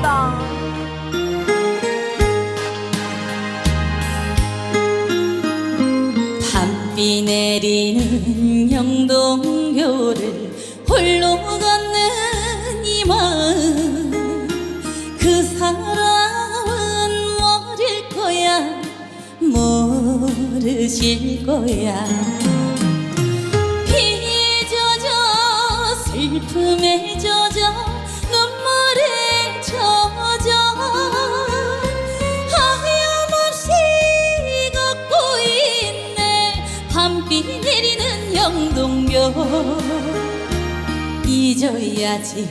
부럽다. 밤비 내리는 영동교를 홀로 걷는 이 마음 그 사람은 모를 거야 모르실 거야 비 젖어 슬픔에 젖어 영동교 잊어야지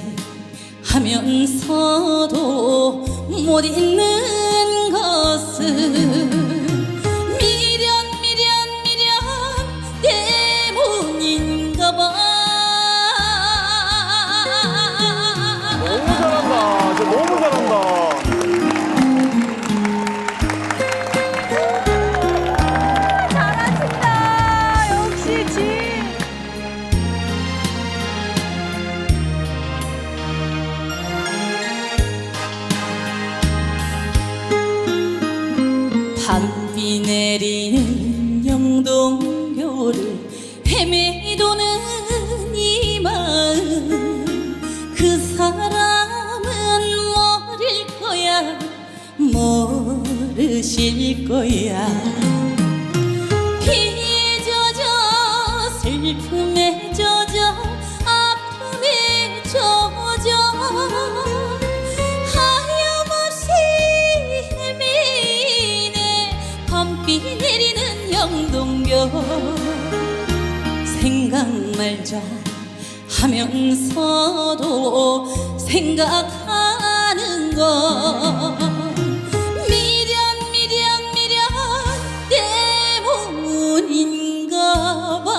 하면서도 못 잊는 것은 미련 미련 미련 때문인가 봐 너무 잘한다. 저 너무 잘한다. 영동교를 헤매도는 이 마음. 그 사람은 모를 거야? 모르실 거야. 비 젖어 슬픔에 하면서도 생각하는 것 미련 미련 미련 때문인가 봐.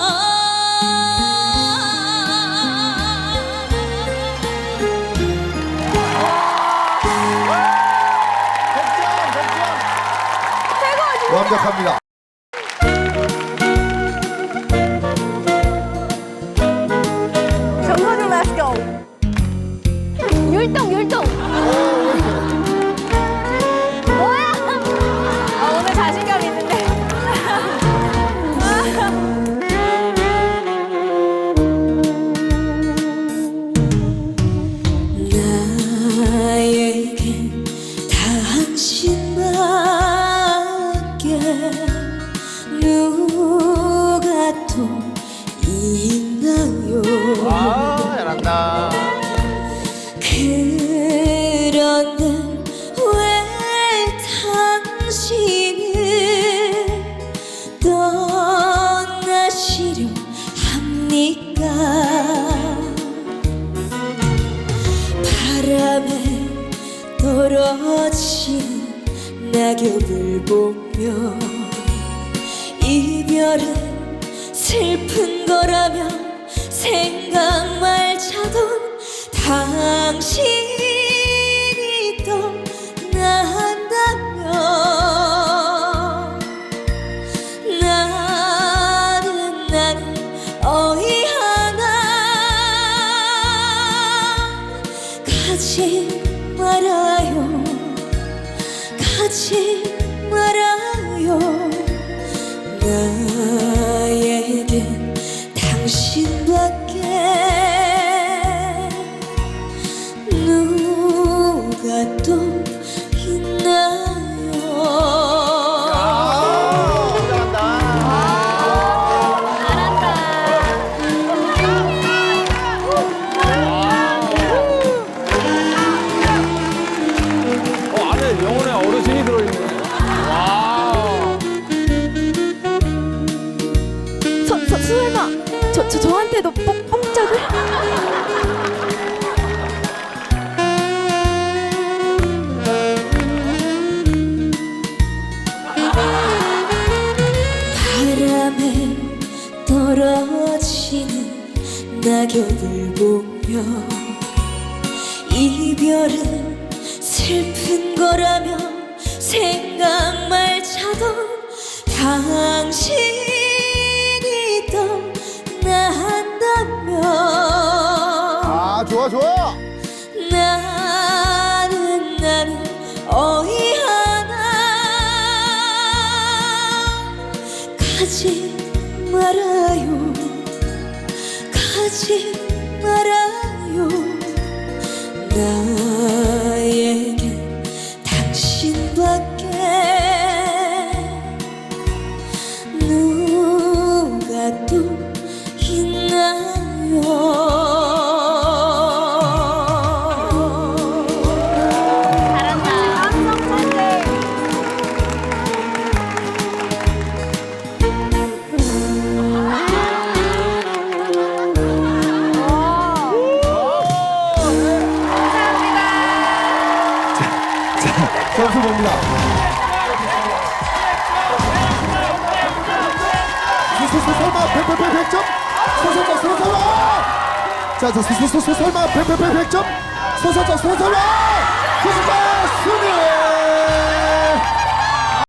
완벽합니다. Let's go. 율동 율동. 보며 이별은 슬픈 거라며 생각 말자던 당신이 떠난다면 나는 나는 어이하나 가지 말아요. 가지 말아요. 나에겐 당신밖에 누가 또 낙엽을 보며 이별은 슬픈 거라며 생각 말자던 당신이 떠난다면 아, 좋아, 좋아. 나는 나는 어이하나 가지 말아요 하지 말아요. 나 서- 설마 100, 100, 100, 100점? 서서자 서설마! 자, 저 서- 서- 서- 서- 설마 100, 100, 100, 100점? 서서자 서설마! 90점 승리!